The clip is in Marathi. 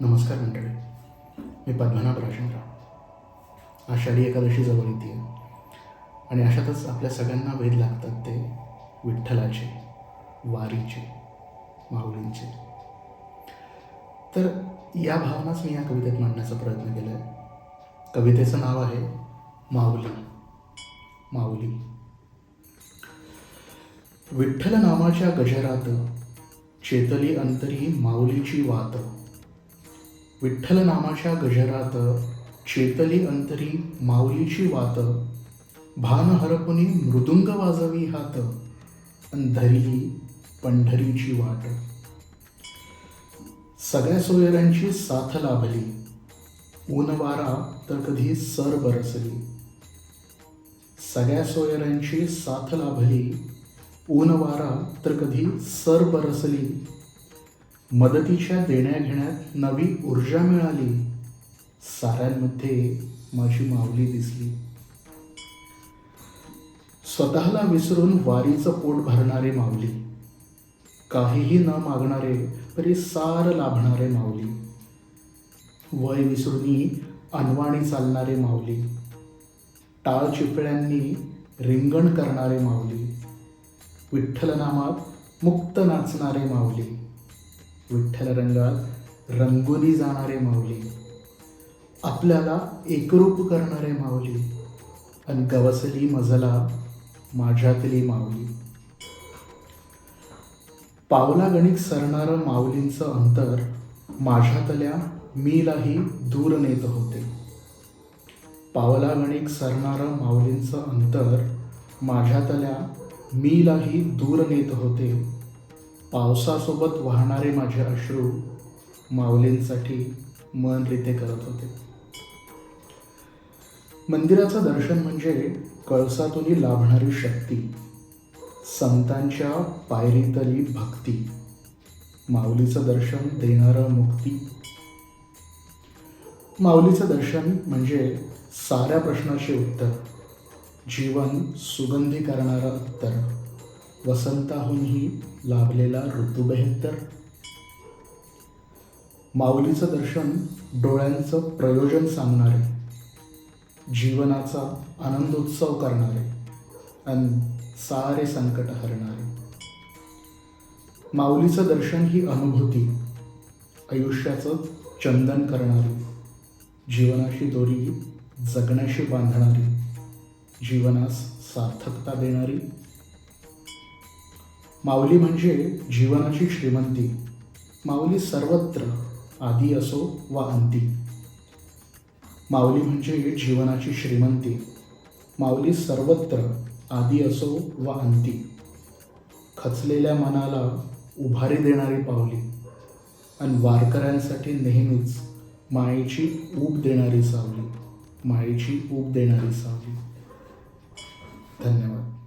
नमस्कार मंडळी. मी पद्मनाभ राजेंद्र. आषाढी एकादशी जवळ येते. आणि अशातच आपल्या सगळ्यांना वेध लागतात ते विठ्ठलाचे वारीचे माऊलींचे. तर या भावनाच मी या कवितेत मांडण्याचा प्रयत्न केला आहे कवितेचं नाव आहे माऊली. माऊली. विठ्ठल नामाच्या गजरात चेतली अंतरी माऊलीची वात. विठ्ठल नामाच्या गजरात चेतली अंतरी माऊलीची वात भान हरपुनी मृदुंग वाजवी हात अंधरी पंढरीची वाट. सगळ्या सोयऱ्यांची साथ लाभली. ऊन वारा तर कधी सर बरसली. सगळ्या सोयऱ्यांची साथ लाभली. ऊन वारा तर कधी सर बरसली. मदतीच्या देण्याघेण्यात नवी ऊर्जा मिळाली. साऱ्यांमध्ये माझी माऊली दिसली. स्वतःला विसरून वारीचं पोट भरणारे मावली काहीही न मागणारे तरी सार लाभणारे माऊली. वय विसरूनी अनवाणी चालणारे माऊली. टाळ चिपळ्यांनी रिंगण करणारे माऊली. विठ्ठल नामात मुक्त नाचणारे माऊली. विठ्ठल रंगात रंगोली जाणारे माऊली. आपल्याला एकरूप करणारे माऊली. आणि गवसली मजला माझ्यातली माऊली. पावला गणित सरणारं माऊलींचं अंतर माझ्यातल्या मीलाही दूर नेत होते. पावला गणिक सरणारं माऊलींचं अंतर माझ्यातल्या मीलाही दूर नेत होते. पावसासोबत वाहणारे माझे अश्रू माऊलींसाठी मन रिते करत होते. मंदिराचं दर्शन म्हणजे कळसातून लाभणारी शक्ती संतांच्या पायरीतली भक्ती. माऊलीचं दर्शन देणारं मुक्ती. माऊलीचं दर्शन म्हणजे साऱ्या प्रश्नाचे उत्तर जीवन सुगंधी करणारं उत्तर. वसंताहूनही लाभलेला ऋतू बेहत्तर माऊलीचं दर्शन डोळ्यांचं प्रयोजन सांगणारे जीवनाचा आनंदोत्सव करणारे आणि सारे संकट हरणारे. माऊलीचं दर्शन ही अनुभूती आयुष्याचं चंदन करणारी जीवनाची दोरी जगण्याशी बांधणारी जीवनास सार्थकता देणारी माऊली म्हणजे जीवनाची श्रीमंती. माऊली सर्वत्र आधी असो वा अंती. माऊली म्हणजे जीवनाची श्रीमंती. माऊली सर्वत्र आधी असो वा अंती. खचलेल्या मनाला उभारी देणारी पावली आणि वारकऱ्यांसाठी नेहमीच मायेची ऊब देणारी सावली. मायेची ऊब देणारी सावली. धन्यवाद.